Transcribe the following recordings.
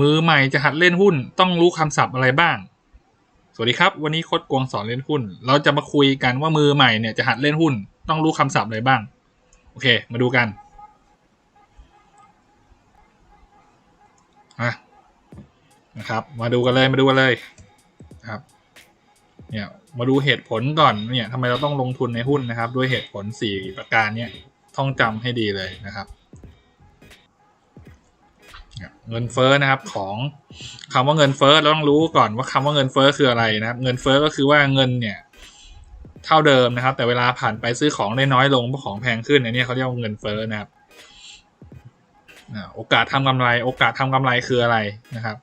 มือใหม่จะหัดเล่นหุ้นต้องรู้คำศัพท์อะไรบ้าง สวัสดีครับ วันนี้โค้ดกวงสอนเล่นหุ้น เราจะมาคุยกันว่ามือใหม่เนี่ยจะหัดเล่นหุ้นต้องรู้คำศัพท์อะไรบ้าง โอเค มาดูกันอะนะครับ มาดูกันเลย มาดูกันเลยครับ เนี่ย มาดูเหตุผลก่อน เนี่ยทำไมเราต้องลงทุนในหุ้นนะครับ ด้วยเหตุผล 4 ประการเนี่ย ท่องจำให้ดีเลยนะครับ เงินเฟ้อนะครับของคำว่าเงินเฟ้อเราต้องรู้ก่อนว่าคำว่าเงินเฟ้อคืออะไรนะครับ เงินเฟ้อก็คือว่าเงินเนี่ยเท่าเดิมนะครับ แต่เวลาผ่านไปซื้อของได้น้อยลงเพราะของแพงขึ้นอันนี้เขาเรียกว่าเงินเฟ้อนะครับโอกาสทำกำไร โอกาสทำกำไรคืออะไรนะครับ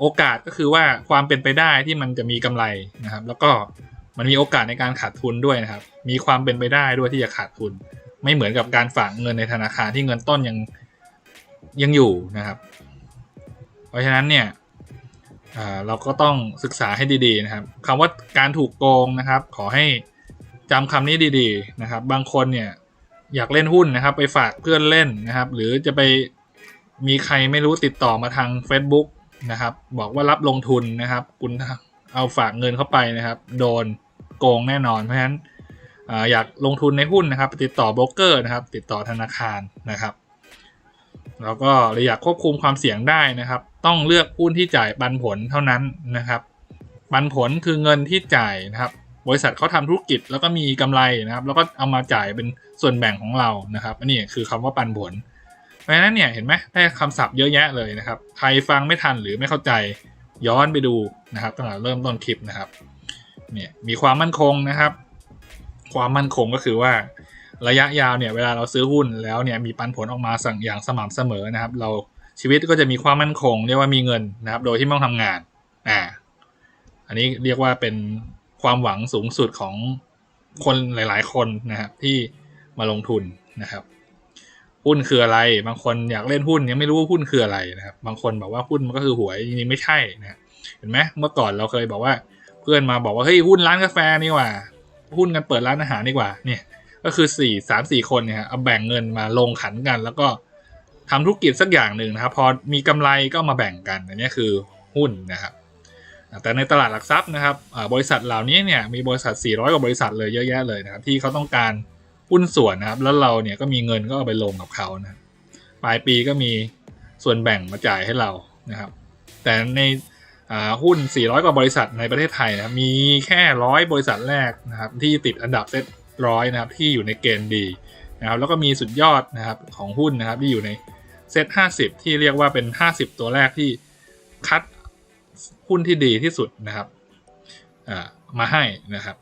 โอกาสก็คือว่าความเป็นไปได้ที่มันจะมีกำไรนะครับ แล้วก็มันมีโอกาสในการขาดทุนด้วยนะครับ มีความเป็นไปได้ด้วยที่จะขาดทุน ไม่เหมือนกับการฝากเงินในธนาคารที่เงินต้นยัง ยังอยู่นะครับ เพราะฉะนั้นเนี่ยเราก็ต้องศึกษาให้ดีๆนะครับคำว่าการถูกโกงนะครับ ขอให้จำคำนี้ดีๆนะครับ บางคนเนี่ยอยากเล่นหุ้นนะครับ ไปฝากเพื่อนเล่นนะครับ หรือจะไปมีใครไม่รู้ติดต่อมาทาง Facebook นะครับ บอกว่ารับลงทุนนะครับ คุณเอาฝากเงินเข้าไปนะครับ โดนโกงแน่นอน เพราะฉะนั้นอาอยากลงทุนในหุ้นนะครับ ติดต่อโบรกเกอร์นะครับ ติดต่อธนาคารนะครับ แล้วก็เราอยากควบคุมความเสี่ยงได้นะครับ ต้องเลือกหุ้นที่จ่ายปันผลเท่านั้นนะครับปันผลคือเงินที่จ่ายนะครับ บริษัทเขาทำธุรกิจแล้วก็มีกำไรนะครับ แล้วก็เอามาจ่ายเป็นส่วนแบ่งของเรานะครับ อันนี้คือคำว่าปันผล เพราะฉะนั้นเนี่ยเห็นไหมได้คำศัพท์เยอะแยะเลยนะครับ ใครฟังไม่ทันหรือไม่เข้าใจย้อนไปดูนะครับตั้งแต่เริ่มต้นคลิปนะครับ เนี่ยมีความมั่นคงนะครับ ความมั่นคงก็คือว่า ระยะยาวเนี่ยเวลาเราซื้อหุ้นแล้วเนี่ยมีปันผลออกมาสั่งอย่างสม่ำเสมอนะครับ เราชีวิตก็จะมีความมั่นคง เรียกว่ามีเงินนะครับ โดยที่ไม่ต้องทำงานอ่าอันนี้เรียกว่าเป็นความหวังสูงสุดของคนหลาย ๆ คนนะครับที่มาลงทุนนะครับหุ้นคืออะไร บางคนอยากเล่นหุ้นยังไม่รู้ว่าหุ้นคืออะไรนะครับ บางคนบอกว่าหุ้นมันก็คือหวยจริงๆไม่ใช่นะเห็นไหมเมื่อก่อนเราเคยบอกว่า เพื่อนมาบอกว่าเฮ้ยหุ้นร้านกาแฟนี่ว่าหุ้นกันเปิดร้านอาหารดีกว่าเนี่ย ก็คือสี่สามสี่คนเนี่ยเอาแบ่งเงินมาลงขันกัน แล้วก็ทำธุรกิจสักอย่างหนึ่งนะครับ พอมีกำไรก็มาแบ่งกันอันนี้คือหุ้นนะครับ แต่ในตลาดหลักทรัพย์นะครับบริษัทเหล่านี้เนี่ยมีบริษัท 400 กว่าบริษัทเลยเยอะแยะเลยนะครับที่เขาต้องการหุ้นส่วนนะครับ แล้วเราเนี่ยก็มีเงินก็เอาไปลงกับเขานะปลายปีก็มีส่วนแบ่งมาจ่ายให้เรานะครับ แต่ในหุ้น 400 กว่าบริษัทในประเทศไทยนะมีแค่ร้อยบริษัทแรกนะครับที่ติดอันดับเซ็ต ร้อยนะครับที่อยู่ในเกณฑ์ดีนะครับแล้วก็มีสุดยอดนะครับของหุ้นนะครับที่อยู่ในเซ็ต50 ที่เรียกว่าเป็น 50 ตัวแรกที่คัดหุ้นที่ดีที่สุดนะครับมาให้นะครับ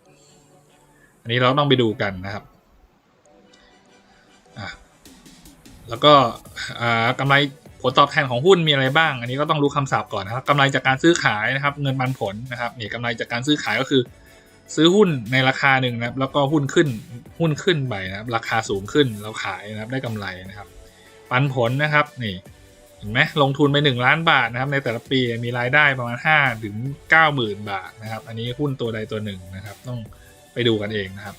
อันนี้เราต้องไปดูกันนะครับแล้วก็กำไรผลตอบแทนของหุ้นมีอะไรบ้าง อันนี้ก็ต้องรู้คำศัพท์ก่อนนะครับกำไรจากการซื้อขายนะครับ เงินปันผลนะครับนี่กำไรจากการซื้อขายก็คือ ซื้อหุ้นในราคาหนึ่งนะครับ แล้วก็หุ้นขึ้นหุ้นขึ้นไปนะครับ ราคาสูงขึ้นเราขายนะครับได้กำไรนะครับ ปันผลนะครับนี่เห็นไหมลงทุนไป 1 ล้านบาทนะครับในแต่ละปีมีรายได้ประมาณ 5 ถึง9หมื่นบาทนะครับ อันนี้หุ้นตัวใดตัวหนึ่งนะครับ ต้องไปดูกันเองนะครับ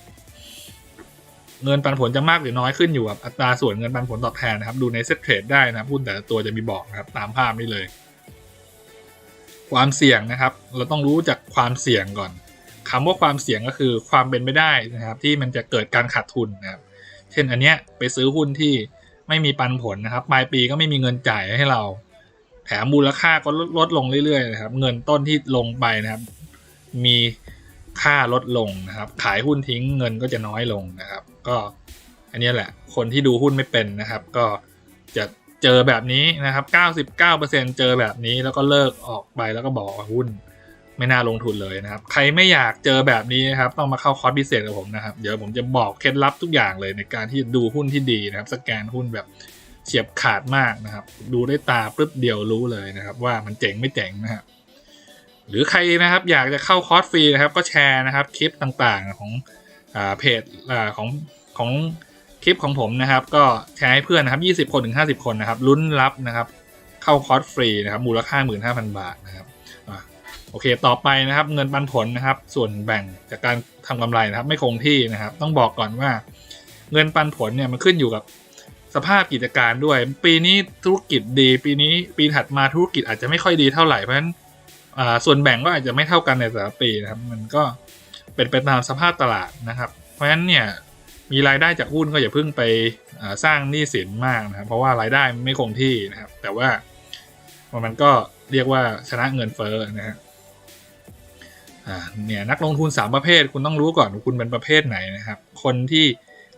เงินปันผลจะมากหรือน้อยขึ้นอยู่กับอัตราส่วนเงินปันผลตอบแทนนะครับ ดูในเซ็ตเทรดได้นะครับหุ้นแต่ละตัวจะมีบอกนะครับ ตามภาพนี้เลย ความเสี่ยงนะครับ เราต้องรู้จากความเสี่ยงก่อน คำว่าความเสี่ยงก็คือความเป็นไม่ได้นะครับ ที่มันจะเกิดการขาดทุนนะครับเช่นอันเนี้ยไปซื้อหุ้นที่ไม่มีปันผลนะครับปลายปีก็ไม่มีเงินจ่ายให้เรา แถมมูลค่าก็ลดลงเรื่อยๆนะครับ เงินต้นที่ลงไปนะครับ มีค่าลดลงนะครับ ขายหุ้นทิ้งเงินก็จะน้อยลงนะครับ ก็อันนี้แหละ คนที่ดูหุ้นไม่เป็นนะครับ ก็จะเจอแบบนี้นะครับ 99%เจอแบบนี้แล้วก็เลิกออกไปแล้วก็บอกหุ้น ไม่น่าลงทุนเลยนะครับ ใครไม่อยากเจอแบบนี้นะครับ ต้องมาเข้าคอร์สพิเศษกับผมนะครับ เดี๋ยวผมจะบอกเคล็ดลับทุกอย่างเลยในการที่ดูหุ้นที่ดีนะครับ สแกนหุ้นแบบเฉียบขาดมากนะครับ ดูได้ตาปึ๊บเดียวรู้เลยนะครับ ว่ามันเจ๋งไม่เจ๋งนะครับหรือใครนะครับอยากจะเข้าคอร์สฟรีนะครับก็แชร์นะครับคลิปต่างๆของอ่าเพจอ่าของของคลิปของผมนะครับ ก็แชร์ให้เพื่อนนะครับ 20 คนถึง 50 คนนะครับลุ้นรับนะครับ เข้าคอร์สฟรีนะครับมูลค่า 15,000 บาทนะครับ โอเค ต่อไปนะครับเงินปันผลนะครับ ส่วนแบ่งจากการทำกำไรนะครับ ไม่คงที่นะครับ ต้องบอกก่อนว่า เงินปันผลเนี่ยมันขึ้นอยู่กับสภาพกิจการด้วย ปีนี้ธุรกิจดี ปีนี้ปีถัดมาธุรกิจอาจจะไม่ค่อยดีเท่าไหร่เพราะฉะนั้นส่วนแบ่งก็อาจจะไม่เท่ากันในแต่ละปีนะครับ มันก็เป็นไปตามสภาพตลาดนะครับ เพราะฉะนั้นเนี่ยมีรายได้จากหุ้นก็อย่าเพิ่งไปสร้างหนี้สินมากนะครับ เพราะว่ารายได้ไม่คงที่นะครับ แต่ว่ามันก็เรียกว่าชนะเงินเฟ้อนะฮะ อ่าเนี่ยนักลงทุนสามประเภท คุณต้องรู้ก่อนว่าคุณเป็นประเภทไหนนะครับ คนที่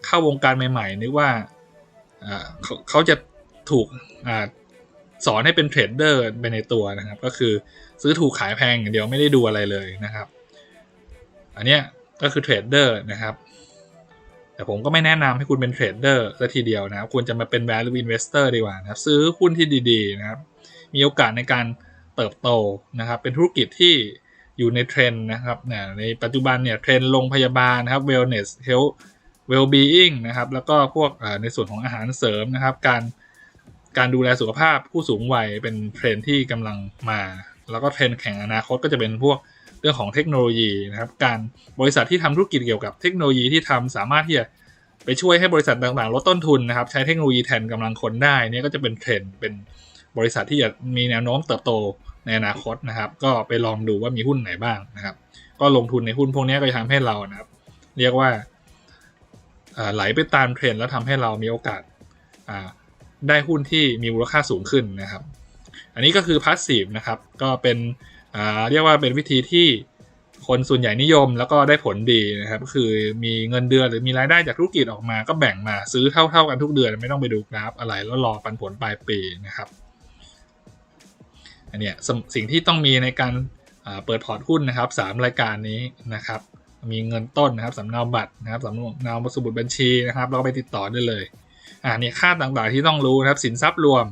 เข้าวงการใหม่ๆนึกว่าอ่าเขาเขาจะถูกอ่าสอนให้เป็นเทรดเดอร์ไปในตัวนะครับ ก็คือซื้อถูกขายแพงอย่างเดียวไม่ได้ดูอะไรเลยนะครับ อันเนี้ยก็คือเทรดเดอร์นะครับแต่ผมก็ไม่แนะนำให้คุณเป็นเทรดเดอร์ซะทีเดียวนะครับควรจะมาเป็น value investor ดีกว่านะครับ ซื้อหุ้นที่ดีๆนะครับ มีโอกาสในการเติบโตนะครับ เป็นธุรกิจที่ อยู่ในเทรนด์นะครับเนี่ยในปัจจุบันเนี่ยเทรนด์โรงพยาบาลนะครับ wellness health well being นะครับ แล้วก็พวกในส่วนของอาหารเสริมนะครับ การการดูแลสุขภาพผู้สูงวัยเป็นเทรนด์ที่กำลังมา แล้วก็เทรนด์แข่งอนาคตก็จะเป็นพวกเรื่องของเทคโนโลยีนะครับ การบริษัทที่ทำธุรกิจเกี่ยวกับเทคโนโลยีที่ทำสามารถที่จะไปช่วยให้บริษัทต่างๆ ลดต้นทุนนะครับ ใช้เทคโนโลยีแทนกำลังคนได้นี่ก็จะเป็นเทรนด์เป็นบริษัทที่จะมีแนวโน้มเติบโต ในอนาคตนะครับ ก็ไปลองดูว่ามีหุ้นไหนบ้างนะครับ ก็ลงทุนในหุ้นพวกนี้ก็จะทำให้เรานะครับ เรียกว่าไหลไปตามเทรนด์แล้วทำให้เรามีโอกาสได้หุ้นที่มีมูลค่าสูงขึ้นนะครับ อันนี้ก็คือพาสซีฟนะครับ ก็เป็นเรียกว่าเป็นวิธีที่คนส่วนใหญ่นิยมแล้วก็ได้ผลดีนะครับก็คือมีเงินเดือนหรือมีรายได้จากธุรกิจออกมา ก็แบ่งมาซื้อเท่า ๆกันทุกเดือนไม่ต้องไปดูกราฟอะไรแล้วรอปันผลปลายปีนะครับ อันเนี้ยสมสิ่งที่ต้องมีในการเปิดพอร์ตหุ้นนะครับสามรายการนี้นะครับ มีเงินต้นนะครับสำเนาบัตรนะครับสำเนาสมุดบัญชีนะครับ เราก็ไปติดต่อได้เลยอ่าเนี่ยค่าต่างๆที่ต้องรู้นะครับสินทรัพย์รวม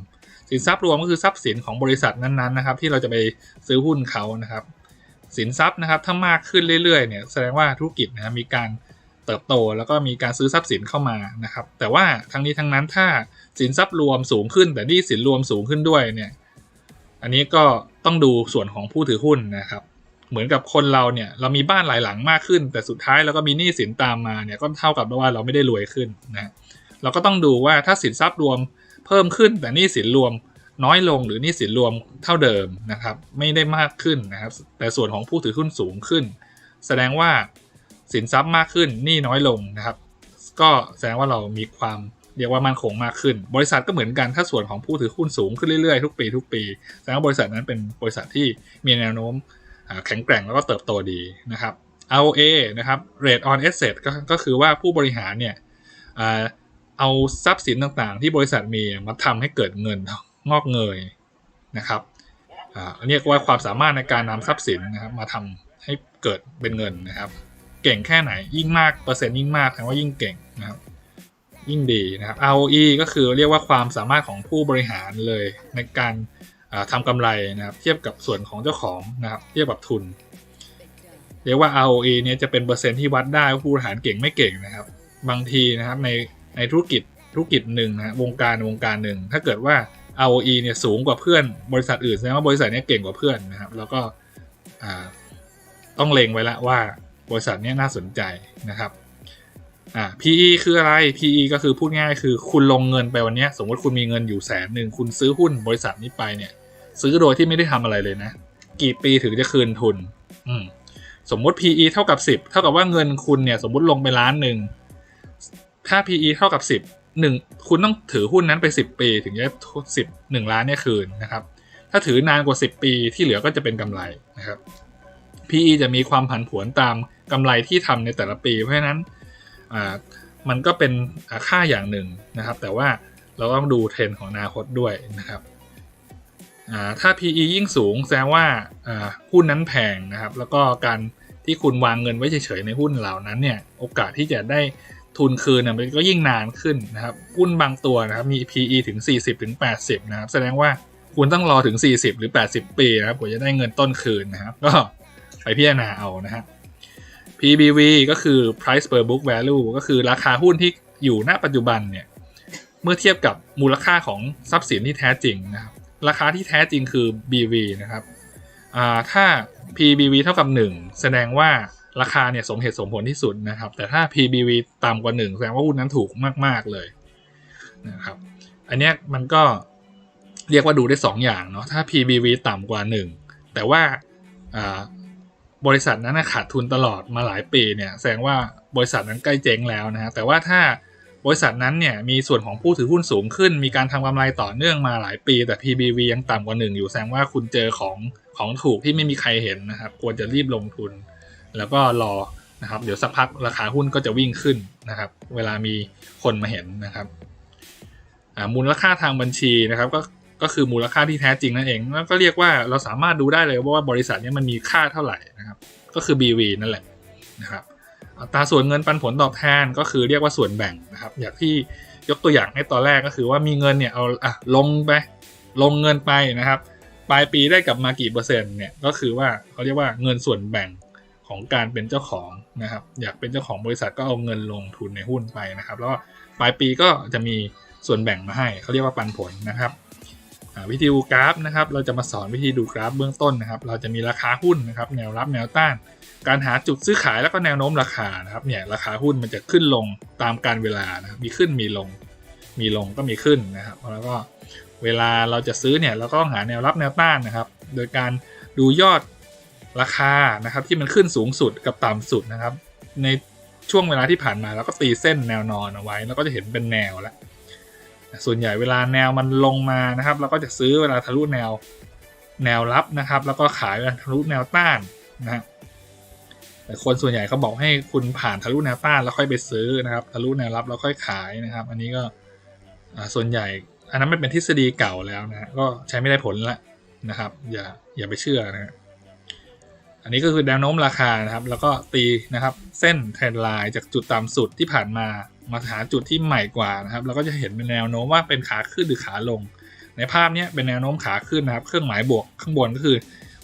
สินทรัพย์รวมก็คือทรัพย์สินของบริษัทนั้นๆนะครับ ที่เราจะไปซื้อหุ้นเขานะครับ สินทรัพย์นะครับถ้ามากขึ้นเรื่อยๆเนี่ยแสดงว่าธุรกิจนะครับมีการเติบโตแล้วก็มีการซื้อทรัพย์สินเข้ามานะครับ แต่ว่าทั้งนี้ทั้งนั้นถ้าสินทรัพย์รวมสูงขึ้น แต่หนี้สินรวมสูงขึ้นด้วยเนี่ย อันนี้ก็ต้องดูส่วนของผู้ถือหุ้นนะครับ เหมือนกับคนเราเนี่ยเรามีบ้านหลายหลังมากขึ้น แต่สุดท้ายเราก็มีหนี้สินตามมาเนี่ยก็เท่ากับว่าเราไม่ได้รวยขึ้นนะเราก็ต้องดูว่าถ้าสินทรัพย์รวมเพิ่มขึ้นแต่หนี้สินรวมน้อยลงหรือหนี้สินรวมเท่าเดิมนะครับ ไม่ได้มากขึ้นนะครับ แต่ส่วนของผู้ถือหุ้นสูงขึ้น แสดงว่าสินทรัพย์มากขึ้นหนี้น้อยลงนะครับ ก็แสดงว่าเรามีความ เรียกว่ามั่นคงมากขึ้น บริษัทก็เหมือนกัน ถ้าส่วนของผู้ถือหุ้นสูงขึ้นเรื่อยๆ ทุกปีทุกปีแสดงว่าบริษัทนั้นเป็นบริษัทที่มีแนวโน้มแข็งแกร่งแล้วก็เติบโตดีนะครับ ROA นะครับ Rate on Asset ก็ก็คือว่าผู้บริหารเนี่ยเอาทรัพย์สินต่างๆ ที่บริษัทมีมาทำให้เกิดเงินงอกเงยนะครับอ่าเรียกว่าความสามารถในการนำทรัพย์สินนะครับมาทำให้เกิดเป็นเงินนะครับ เก่งแค่ไหนยิ่งมากเปอร์เซ็นต์ยิ่งมากแสดงว่ายิ่งเก่งนะครับ ยิ่งดีนะครับ ROE ก็คือเรียกว่าความสามารถของผู้บริหารเลยในการทำกำไรนะครับ เทียบกับส่วนของเจ้าของนะครับ เทียบกับทุน เรียกว่า ROE เนี่ยจะเป็นเปอร์เซ็นต์ที่วัดได้ว่าผู้บริหารเก่งไม่เก่งนะครับ บางทีนะครับในในธุรกิจธุรกิจหนึ่งนะวงการวงการหนึ่งถ้าเกิดว่า ROE เนี่ยสูงกว่าเพื่อนบริษัทอื่นแสดงว่าบริษัทนี้เก่งกว่าเพื่อนนะครับ แล้วก็ต้องเล็งไว้ละว่าบริษัทนี้น่าสนใจนะครับ อ่า PE คืออะไร PE ก็คือพูดง่ายคือคุณลงเงินไปวันนี้สมมติคุณมีเงินอยู่แสนหนึ่งคุณซื้อหุ้นบริษัทนี้ไปเนี่ย ซื้อโดยที่ไม่ได้ทำอะไรเลยนะ กี่ปีถึงจะคืนทุน อืมสมมติ PE เท่ากับ 10 เท่ากับว่าเงินคุณเนี่ย สมมติลงไปล้านหนึ่งถ้า PE เท่ากับ 10หนึ่งคุณต้องถือหุ้นนั้นไป 10 ปี ถึงจะสิบหนึ่งล้านเนี่ยคืนนะครับ ถ้าถือนานกว่า 10 ปีที่เหลือก็จะเป็นกำไรนะครับ PE จะมีความผันผวนตามกำไรที่ทำในแต่ละปี เพราะฉะนั้น มันก็เป็นค่าอย่างหนึ่งนะครับ แต่ว่าเราต้องดูเทรนด์ของอนาคตด้วยนะครับถ้า PE ยิ่งสูงแสดงว่าหุ้นนั้นแพงนะครับ แล้วก็การที่คุณวางเงินไว้เฉยๆในหุ้นเหล่านั้นเนี่ยโอกาสที่จะได้ทุนคืนมันก็ยิ่งนานขึ้นนะครับหุ้นบางตัวนะครับมี PE ถึง 40 ถึง 80 นะครับ แสดงว่าคุณต้องรอถึง 40 หรือ 80 ปีนะครับกว่าจะได้เงินต้นคืนนะครับ ก็ไปพิจารณาเอานะฮะ PBV ก็คือ price per book value ก็คือราคาหุ้นที่อยู่ณปัจจุบันเนี่ย เมื่อเทียบกับมูลค่าของทรัพย์สินที่แท้จริงนะครับ ราคาที่แท้จริงคือ BV นะครับถ้า PBV เท่ากับ 1 แสดงว่าราคาเนี่ยสมเหตุสมผลที่สุดนะครับ แต่ถ้า PBV ต่ำกว่า 1 แสดงว่าหุ้นนั้นถูกมาก ๆ เลยนะครับ อันนี้มันก็เรียกว่าดูได้ 2 อย่างเนาะ ถ้า PBV ต่ำกว่า 1 แต่ว่า บริษัทนั้นขาดทุนตลอดมาหลายปีเนี่ยแสดงว่าบริษัทนั้นใกล้เจ๊งแล้วนะฮะแต่ว่าถ้าบริษัทนั้นเนี่ยมีส่วนของผู้ถือหุ้นสูงขึ้น มีการทำกำไรต่อเนื่องมาหลายปี แต่ PBV ยังต่ำกว่า1อยู่แสดงว่าคุณเจอของของถูกที่ไม่มีใครเห็นนะครับควรจะรีบลงทุน แล้วก็รอนะครับเดี๋ยวสักพักราคาหุ้นก็จะวิ่งขึ้นนะครับ เวลามีคนมาเห็นนะครับมูลค่าทางบัญชีนะครับก็ ก็คือมูลค่าที่แท้จริงนั่นเองแล้วก็เรียกว่าเราสามารถดูได้เลยว่าบริษัทนี้มันมีค่าเท่าไหร่นะครับ ก็คือ BV นั่นแหละนะครับอัตราส่วนเงินปันผลตอบแทนก็คือเรียกว่าส่วนแบ่งนะครับอย่างที่ยกตัวอย่างให้ตอนแรกก็คือว่ามีเงินเนี่ยเอาอะลงไปลงเงินไปนะครับ ปลายปีได้กลับมากี่เปอร์เซ็นต์เนี่ยก็คือว่าเขาเรียกว่าเงินส่วนแบ่งของการเป็นเจ้าของนะครับ อยากเป็นเจ้าของบริษัทก็เอาเงินลงทุนในหุ้นไปนะครับ แล้วปลายปีก็จะมีส่วนแบ่งมาให้เขาเรียกว่าปันผลนะครับ วิธีดูกราฟนะครับ เราจะมาสอนวิธีดูกราฟเบื้องต้นนะครับ เราจะมีราคาหุ้นนะครับ แนวรับแนวต้าน การหาจุดซื้อขายแล้วก็แนวโน้มราคานะครับ เนี่ยราคาหุ้นมันจะขึ้นลงตามการเวลานะครับ มีขึ้นมีลง มีลงก็มีขึ้นนะครับ แล้วก็เวลาเราจะซื้อเนี่ยเราก็หาแนวรับแนวต้านนะครับ โดยการดูยอดราคานะครับที่มันขึ้นสูงสุดกับต่ำสุดนะครับ ในช่วงเวลาที่ผ่านมาเราก็ตีเส้นแนวนอนเอาไว้ แล้วก็จะเห็นเป็นแนวแล้ว ส่วนใหญ่เวลาแนวมันลงมานะครับ เราก็จะซื้อเวลาทะลุแนวแนวรับนะครับ แล้วก็ขายเวลาทะลุแนวต้านนะฮะแต่คนส่วนใหญ่เขาบอกให้คุณผ่านทะลุแนวต้านแล้วค่อยไปซื้อนะครับ ทะลุแนวรับแล้วค่อยขายนะครับ อันนี้ก็อ่าส่วนใหญ่ อันนั้นไม่เป็นทฤษฎีเก่าแล้วนะฮะก็ใช้ไม่ได้ผลละนะครับ อย่าอย่าไปเชื่อนะฮะอันนี้ก็คือแนวโน้มราคานะครับ แล้วก็ตีนะครับ เส้นเทรนไลน์จากจุดต่ำสุดที่ผ่านมา มาหาจุดที่ใหม่กว่านะครับเราก็จะเห็นเป็นแนวโน้มว่าเป็นขาขึ้นหรือขาลง ในภาพนี้เป็นแนวโน้มขาขึ้นนะครับ เครื่องหมายบวกข้างบนก็คือ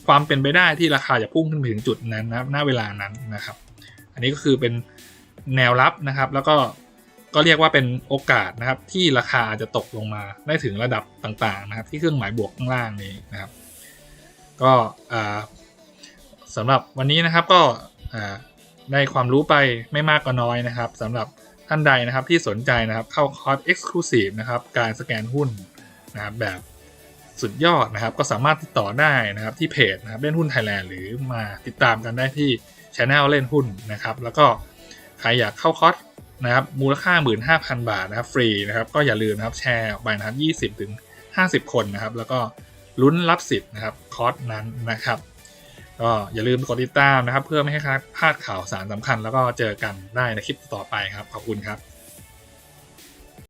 ความเป็นไปได้ที่ราคาจะพุ่งขึ้นไปถึงจุดนั้นนะครับณเวลานั้นนะครับ อันนี้ก็คือเป็นแนวรับนะครับ แล้วก็ก็เรียกว่าเป็นโอกาสนะครับที่ราคาอาจจะตกลงมาได้ถึงระดับต่างๆนะครับ ที่เครื่องหมายบวกข้างล่างนี้นะครับ ก็อ่าสำหรับวันนี้นะครับก็ได้ความรู้ไปไม่มากก็น้อยนะครับสำหรับ ท่านใดนะครับที่สนใจนะครับเข้าคอร์ส Exclusive นะครับการสแกนหุ้นนะครับแบบสุดยอดนะครับ ก็สามารถติดต่อได้นะครับที่เพจนะครับเล่นหุ้นไทยแลนด์หรือมาติดตามกันได้ที่ช anel เล่นหุ้นนะครับ แล้วก็ใครอยากเข้าคอร์สนะครับมูลค่า 15,000 บาทนะครับฟรีนะครับก็อย่าลืมนะครับแชร์ออกไปนะครับ 20ถึง50 คนนะครับ แล้วก็ลุ้นรับสิทธิ์นะครับคอร์สนั้นนะครับ ก็อย่าลืมกดติดตามนะครับ เพื่อไม่ให้พลาดข่าวสารสำคัญ แล้วก็เจอกันได้ในคลิปต่อไปครับ ขอบคุณครับ